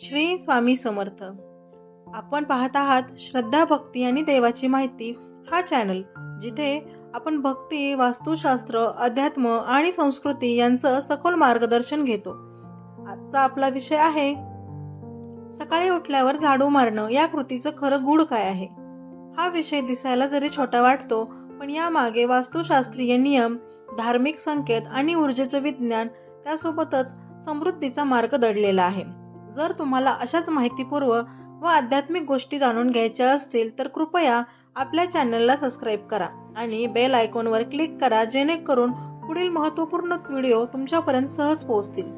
श्री स्वामी समर्थ. आपण पाहत आहात श्रद्धा भक्ती आणि देवाची माहिती हा चॅनल जिथे आपण भक्ती वास्तुशास्त्र अध्यात्म आणि संस्कृती यांचं सखोल मार्गदर्शन घेतो. आजचा आपला विषय आहे सकाळी उठल्यावर झाडू मारणं या कृतीचं खरं गुढ काय आहे? हा विषय दिसायला जरी छोटा वाटतो पण यामागे वास्तुशास्त्रीय नियम धार्मिक संकेत आणि ऊर्जेचं विज्ञान त्यासोबतच समृद्धीचा मार्ग दडलेला आहे. जर तुम्हाला अशाच माहितीपूर्व व आध्यात्मिक गोष्टी जाणून घ्यायच्या असतील तर कृपया आपल्या चॅनलला सबस्क्राईब करा आणि बेल आयकॉनवर क्लिक करा जेणेकरून पुढील महत्त्वपूर्ण व्हिडिओ तुमच्यापर्यंत सहज पोहोचतील.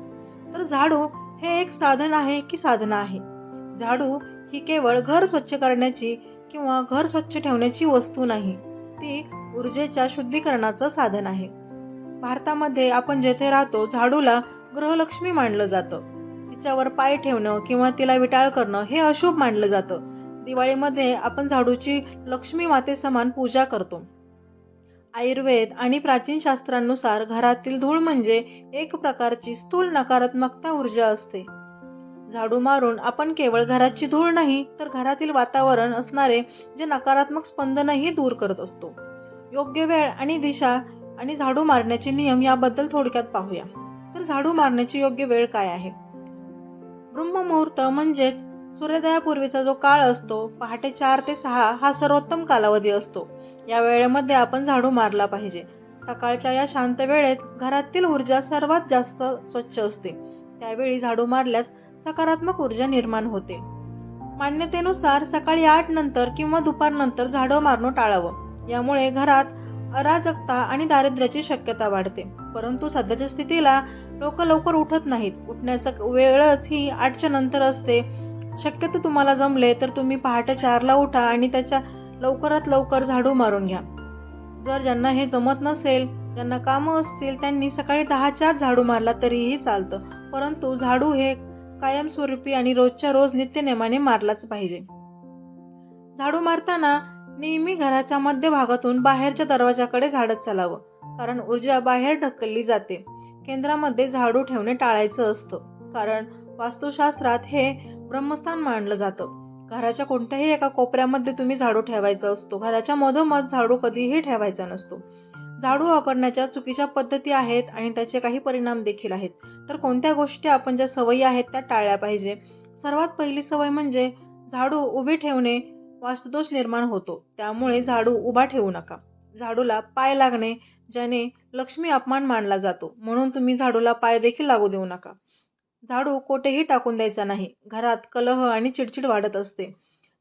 तर झाडू हे एक साधन आहे की साधना आहे? झाडू ही केवळ घर स्वच्छ करण्याची किंवा घर स्वच्छ ठेवण्याची वस्तू नाही ती ऊर्जेच्या शुद्धीकरणाचं साधन आहे. भारतामध्ये आपण जेथे राहतो झाडूला गृहलक्ष्मी मानलं जातं. तिच्यावर पाय ठेवणं किंवा तिला विटाळ करणं हे अशुभ मानलं जातं. दिवाळीमध्ये आपण झाडूची लक्ष्मी माते समान पूजा करतो. आयुर्वेद आणि प्राचीन शास्त्रांनुसार घरातील धूळ म्हणजे एक प्रकारची स्थूल नकारात्मकता ऊर्जा असते. झाडू मारून आपण केवळ घराची धूळ नाही तर घरातील वातावरण असणारे जे नकारात्मक स्पंदनही दूर करत असतो. योग्य वेळ आणि दिशा आणि झाडू मारण्याचे नियम याबद्दल थोडक्यात पाहूया. तर झाडू मारण्याची योग्य वेळ काय आहे? ब्रह्ममुहूर्त म्हणजेच सूर्योदयापूर्वीचा जो काळ असतो पहाटे चार ते सहा हा सर्वोत्तम कालावधी असतो. या वेळेमध्ये आपण झाडू मारला पाहिजे. सकाळच्या या शांत वेळेत घरातील ऊर्जा सर्वात जास्त स्वच्छ असते. त्यावेळी झाडू मारल्यास सकारात्मक ऊर्जा निर्माण होते. मान्यतेनुसार सकाळी आठ नंतर किंवा दुपारनंतर झाडू मारणं टाळावं. यामुळे घरात अराजकता आणि दारिद्र्याची शक्यता वाढते. परंतु सध्याच्या स्थितीला लोक लवकर उठत नाहीत. उठण्याचा वेळच ही आठच्या नंतर असते. शक्यतो तुम्हाला जमले तर तुम्ही पहाटे चारला उठा आणि त्याच्या लवकरात लवकर झाडू मारून घ्या. जर ज्यांना हे जमत नसेल ज्यांना कामं असतील त्यांनी सकाळी दहाच्याच झाडू मारला तरीही चालतं. परंतु झाडू हे कायमस्वरूपी आणि रोजच्या रोज नित्यनेमाने मारलाच पाहिजे. झाडू मारताना नेहमी घराच्या मध्यभागातून बाहेरच्या दरवाजाकडे झाडत चालावं कारण ऊर्जा बाहेर ढकलली जाते. केंद्रामध्ये झाडू ठेवणे टाळायचं असतं. कारण वास्तुशास्त्रात हे ब्रह्मस्थान मानलं जातं. घराच्या कोणत्याही एका कोपऱ्यामध्ये तुम्ही झाडू ठेवायचा असतो. घराच्या मधोमध झाडू कधीही ठेवायचा नसतो. झाडू वापरण्याच्या चुकीच्या पद्धती आहेत आणि त्याचे काही परिणाम देखील आहेत. तर कोणत्या गोष्टी आपण ज्या सवयी आहेत त्या टाळल्या पाहिजे? सर्वात पहिली सवय म्हणजे झाडू उभे ठेवणे वास्तुदोष निर्माण होतो. त्यामुळे झाडू उभा ठेवू नका. झाडूला पाय लागणे ज्याने लक्ष्मी अपमान मानला जातो. म्हणून तुम्ही झाडूला पाय देखील लागू देऊ नका. झाडू कोठेही टाकून द्यायचा नाही. घरात कलह आणि चिडचिड वाढत असते.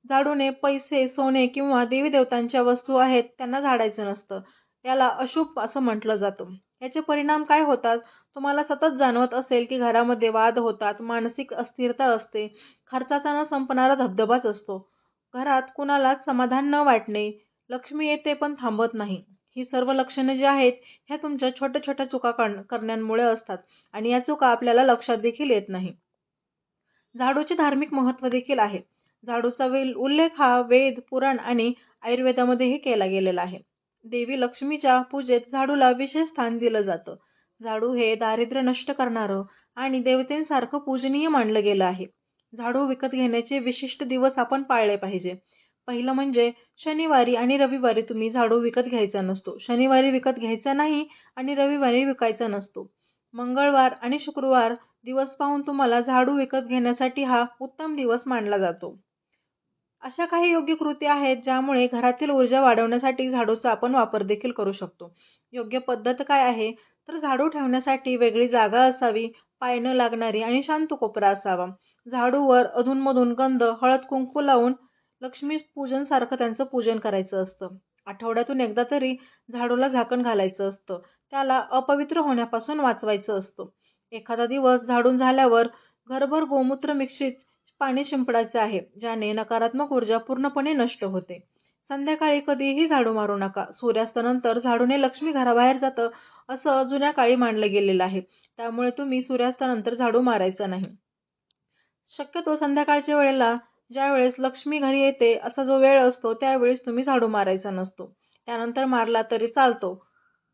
झाडूने पैसे सोने किंवा देवी देवतांच्या वस्तू आहेत त्यांना झाडायचं नसतं. याला अशुभ असं म्हटलं जातं. याचे परिणाम काय होतात? तुम्हाला सतत जाणवत असेल की घरामध्ये वाद होतात मानसिक अस्थिरता असते खर्चाचा न संपणारा धबधबाच असतो. घरात कुणालाच समाधान न वाटणे लक्ष्मी येते पण थांबत नाही. ही सर्व लक्षणे जी आहेत ह्या तुमच्या छोट्या छोट्या चुका करण्यामुळे असतात आणि या चुका आपल्याला लक्षात देखील येत नाही. झाडूचे धार्मिक महत्त्व देखील आहे. झाडूचा उल्लेख हा वेद पुराण आणि आयुर्वेदामध्येही केला गेलेला आहे. देवी लक्ष्मीच्या पूजेत झाडूला विशेष स्थान दिलं जातं. झाडू हे दारिद्र्य नष्ट करणारं आणि देवतेंसारखं पूजनीय मानलं गेलं आहे. झाडू विकत घेण्याचे विशिष्ट दिवस आपण पाळले पाहिजे. पहिलं म्हणजे शनिवारी आणि रविवारी तुम्ही झाडू विकत घ्यायचा नसतो. शनिवारी विकत घ्यायचा नाही आणि रविवारी विकायचा नसतो. मंगळवार आणि शुक्रवार दिवस पाहून तुम्हाला झाडू विकत घेण्यासाठी हा उत्तम दिवस मानला जातो. अशा काही योग्य कृती आहेत ज्यामुळे घरातील ऊर्जा वाढवण्यासाठी झाडूचा आपण वापर देखील करू शकतो. योग्य पद्धत काय आहे? तर झाडू ठेवण्यासाठी वेगळी जागा असावी पाय न लागणारी आणि शांत कोपरा असावा. झाडूवर अधूनमधून गंध हळद कुंकू लावून लक्ष्मी पूजनसारखं त्यांचं पूजन करायचं असतं. आठवड्यातून एकदा तरी झाडूला झाकण घालायचं असतं. त्याला अपवित्र होण्यापासून वाचवायचं असतं. एखादा दिवस झाडून झाल्यावर घरभर गोमूत्र मिश्रित पाणी शिंपडायचे आहे ज्याने नकारात्मक ऊर्जा पूर्णपणे नष्ट होते. संध्याकाळी कधीही झाडू मारू नका. सूर्यास्तानंतर झाडूने लक्ष्मी घराबाहेर जातं असं जुन्या काळी मानलं गेलेलं आहे. त्यामुळे तुम्ही सूर्यास्तानंतर झाडू मारायचा नाही. शक्यतो संध्याकाळच्या वेळेला ज्या वेळेस लक्ष्मी घरी येते असा जो वेळ असतो त्यावेळेस तुम्ही झाडू मारायचा नसतो. त्यानंतर मारला तरी चालतो.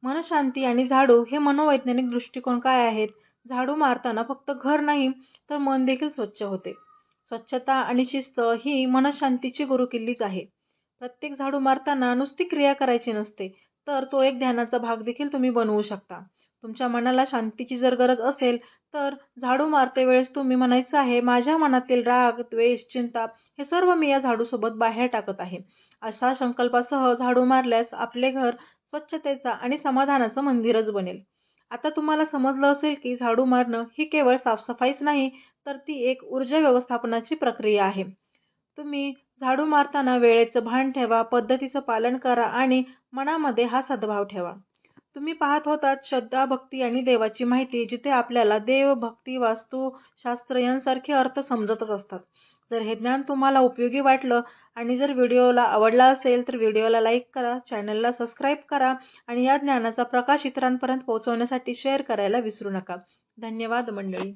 मनशांती आणि झाडू हे मनोवैज्ञानिक दृष्टिकोन काय आहेत? झाडू मारताना फक्त घर नाही तर मन देखील स्वच्छ होते. स्वच्छता आणि शिस्त ही मनशांतीची गुरुकिल्लीच आहे. प्रत्येक झाडू मारताना नुसती क्रिया करायची नसते तर तो एक ध्यानाचा भाग देखील तुम्ही बनवू शकता. तुमच्या मनाला शांतीची जर गरज असेल तर झाडू मारते वेळेस तुम्ही म्हणायचं आहे माझ्या मनातील राग द्वेष चिंता हे सर्व मी या झाडूसोबत बाहेर टाकत आहे. अशा संकल्पासह झाडू मारल्यास आपले घर स्वच्छतेचा आणि समाधानाचं मंदिरच बनेल. आता तुम्हाला समजलं असेल की झाडू मारणं ही केवळ साफसफाईच नाही तर ती एक ऊर्जा व्यवस्थापनाची प्रक्रिया आहे. तुम्ही झाडू मारताना वेळेचं भान ठेवा पद्धतीचं पालन करा आणि मनामध्ये हा सद्भाव ठेवा. तुम्ही पाहत होतात श्रद्धा भक्ती आणि देवाची माहिती जिथे आपल्याला देव भक्ती वास्तू शास्त्र यांसारखे अर्थ समजतच असतात. जर हे ज्ञान तुम्हाला उपयोगी वाटलं आणि जर व्हिडिओला आवडला असेल तर व्हिडिओला लाईक करा चॅनलला सबस्क्राईब करा आणि या ज्ञानाचा प्रकाश इतरांपर्यंत पोहोचवण्यासाठी शेअर करायला विसरू नका. धन्यवाद मंडळी.